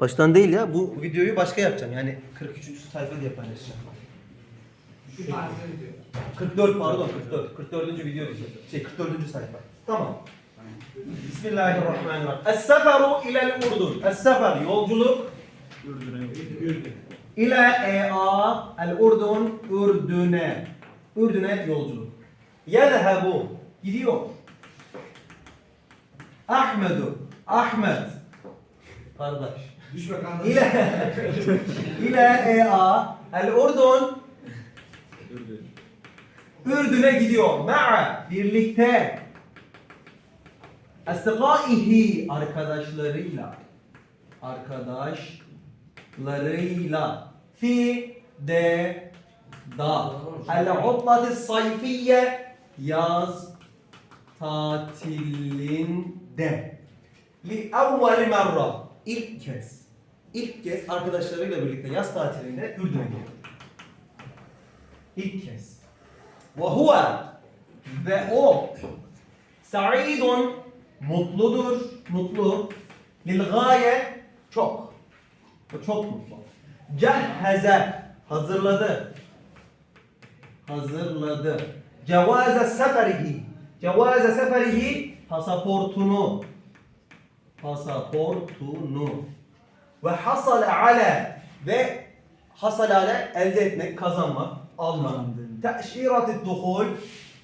Baştan değil ya. Bu videoyu başka yapacağım. Yani 43. sayfa diye paylaşacağım. Şu tarifleri diyor. 44 pardon 44. 44. video diyeceğim. Şey 44. sayfa. Tamam. Bismillahirrahmanirrahim. Es-seferu ilel Urdun. Es-sefer yolculuk İle ea el Urdun Ürdün'e. Ürdün'e yolculuk. Yezhebu gidiyor. Ahmedu Ahmet kardeş. Düş bakalım. İle İle ea el Urdun Ürdün'e gidiyor. Ma'a birlikte. Astikaihi arkadaşlarıyla. Arkadaşlarıyla. Fi de da. El utlati sayfiye yaz tatilinde. Li evveli merra. İlk kez. İlk kez arkadaşlarıyla birlikte yaz tatilinde Ürdün'e gidiyor. İlk kez. Ve huve ve o sa'idun mutludur, mutlu lil gaye çok. Çok mutlu. Cehheze hazırladı. Hazırladı. Cevaze seferihi. Cevaze seferihi pasaportunu. Pasaportunu. Ve hasale ale ve hasale ale elde etmek, kazanmak, almak. Teşirat-ı duhul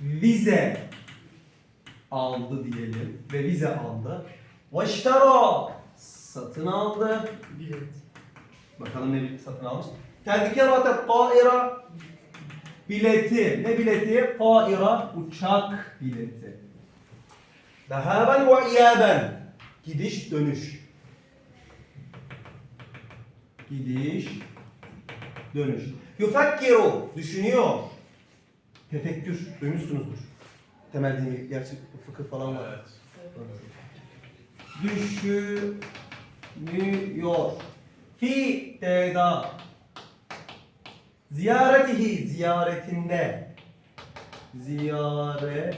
vize aldı diyelim ve vize aldı. Ve iştara satın aldı. Bilet. Bakalım ne satın almış. Tezkerat-ı taira bileti. Ne bileti? Taira uçak bileti. Zahaben ve iyaben. Gidiş dönüş. Gidiş dönüş. Yufekkiru düşünüyor. Tefekkür duymuşsunuzdur. Temel dini gerçi fıkıh falan var. Düşünüyor. Fi teda ziyaretihi ziyaretinde ziyaretinde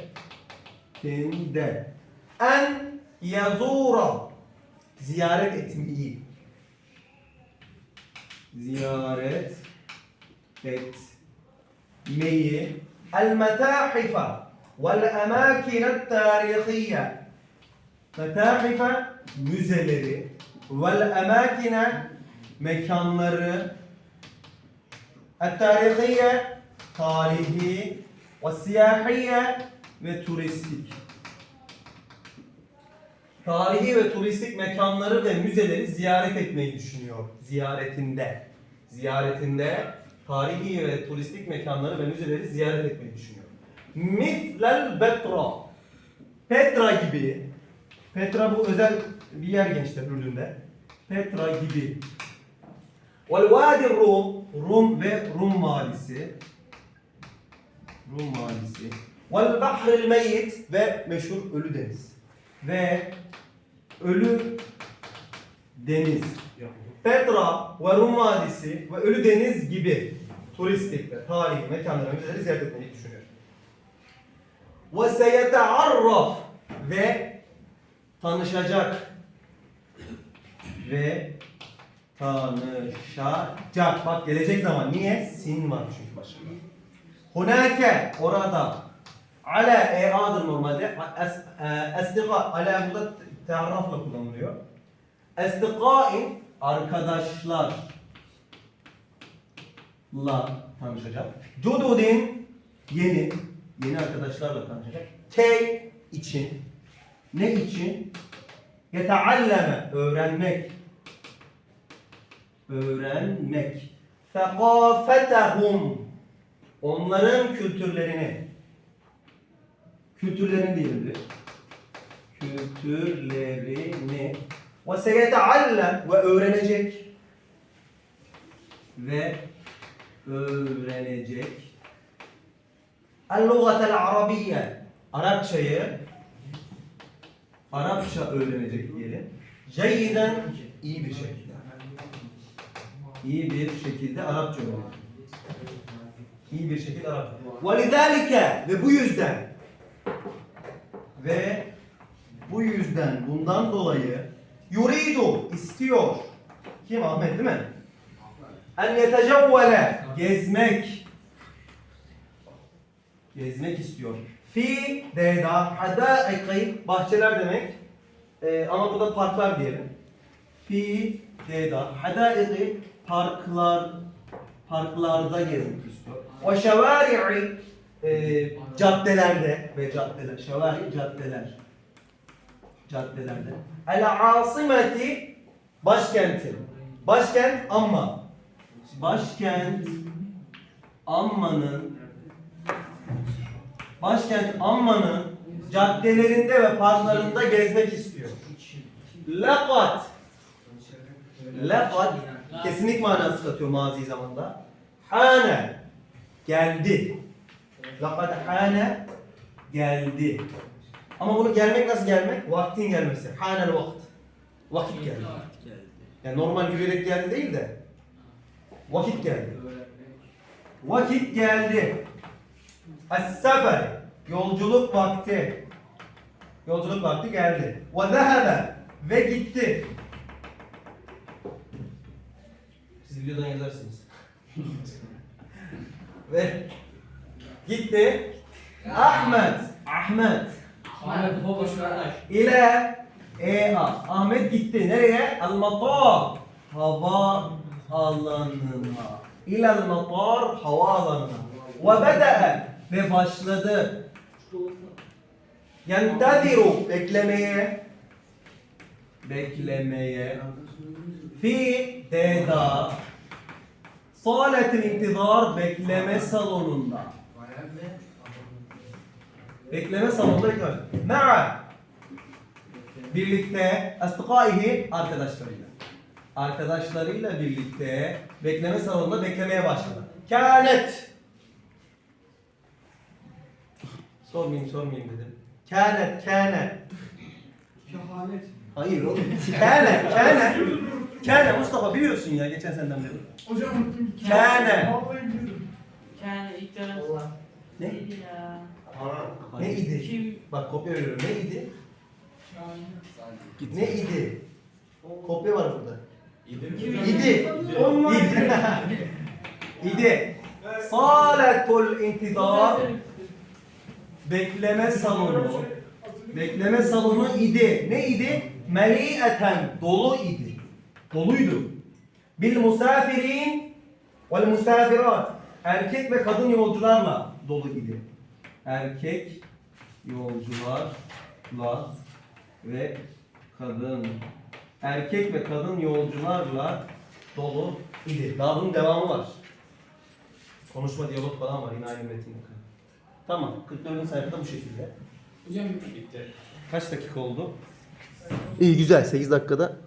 en yazura ziyaret etmeyi ziyaret etmeyi. El metahife vel emakinet tarihiye. Metahife müzeleri. Vel emakine mekanları. Tarihiye tarihi ve siyahiye ve turistik tarihi ve turistik mekanları ve müzeleri ziyaret etmeyi düşünüyor ziyaretinde. Ziyaretinde tarihi ve turistik mekanları ve müzeleri ziyaret etmeyi düşünüyor. Mislel Petra. Petra gibi. Petra bu özel bir yer gençler Ürdün'de. Petra gibi. Vel Vadi Rum. Rum ve Rum Vadisi. Rum Vadisi. Vel Bahril Meyyit ve meşhur Ölü Deniz. Ve Ölü Deniz. Petra ve Rum Vadisi ve Ölü Deniz gibi turistik ve tarihi mekanları müzeleri ziyaret etmeyi düşünüyor. Ve seyetearraf ve tanışacak ve tanışacak. Bak gelecek zaman. Niye? Sin var çünkü başında. Hunake orada ala e'adır normalde. Es- e, Estika ala burada tearrafla kullanılıyor. Estikâin arkadaşlarla tanışacak. Cududin yeni yeni arkadaşlarla tanışacak. Key için ne için? Yetealleme öğrenmek öğrenmek. Fekafetehum onların kültürlerini kültürlerini değildir. Kültürlerini ve seyeteallem ve öğrenecek ve öğrenecek el-lugatel arabiyye Arapçayı Arapça öğrenecek diyelim. Ceyden iyi bir şekilde. İyi bir şekilde Arapça öğrenecek. İyi bir şekilde Arapça. Ve ve bu yüzden ve bu yüzden bundan dolayı yuridu istiyor Kim Ahmet değil mi? En yetecevvele. Gezmek. Gezmek istiyor. Fi deda hadaiki bahçeler demek. Ee, ama burada parklar diyelim. Fi deda hadaiki parklar parklarda gezmek istiyor. Ve şevari'i e, caddelerde ve caddeler. Şevari caddeler. Caddelerde. El asimeti başkenti. Başkent Amma. Başkent Amma'nın Başkent Amma'nın caddelerinde ve parklarında gezmek istiyor. Lakat Lakat kesinlik manası katıyor mazi zamanda. Hane geldi. Lakat hane geldi. Ama bunu gelmek nasıl gelmek? Vaktin gelmesi. Hanel vakt. Vakit geldi. Yani normal yürüyerek geldi değil de vakit geldi. Vakit geldi. Es-sefer yolculuk vakti. Yolculuk vakti geldi. Ve zehebe ve gitti. Siz videodan yazarsınız. ve gitti. Ahmet. Ahmet. Ahmet baba şu. İle e a. Ahmet gitti. Nereye? El matar. Hava alanına. İle el matar hava alanına. Ve bede'e ve başladı. Yentadiru beklemeye. Beklemeye. Fi deda. Saletin intizar bekleme salonunda. Bekleme salonunda bekliyor. Ma'a birlikte astıkaihi arkadaşlarıyla. Arkadaşlarıyla birlikte bekleme salonunda beklemeye başladı. Kânet. Sormayayım sormayayım dedim. Kânet, kâne. Kehanet. Hayır oğlum. Kâne, kâne. Kâne Mustafa biliyorsun ya geçen seneden beri. Hocam Kâne. Vallahi biliyorum. Kendi ilk dönem Ne? ya? Ne idi? Kim? Bak kopya veriyorum. Ne idi? Ne idi? Kopya var burada. Kim? İdi. İdi. İdi. Saletul intidar bekleme salonu. Bekleme salonu idi. Ne idi? Meli'eten dolu idi. Doluydu. Bil musafirin vel musafirat. Erkek ve kadın yolcularla dolu idi. Erkek yolcularla ve kadın erkek ve kadın yolcularla dolu idi. Daha bunun devamı var. Konuşma, diyalog falan var yine aynı metinde. Tamam. 44. sayfada bu şekilde. Hocam bitti. Kaç dakika oldu? İyi güzel 8 dakikada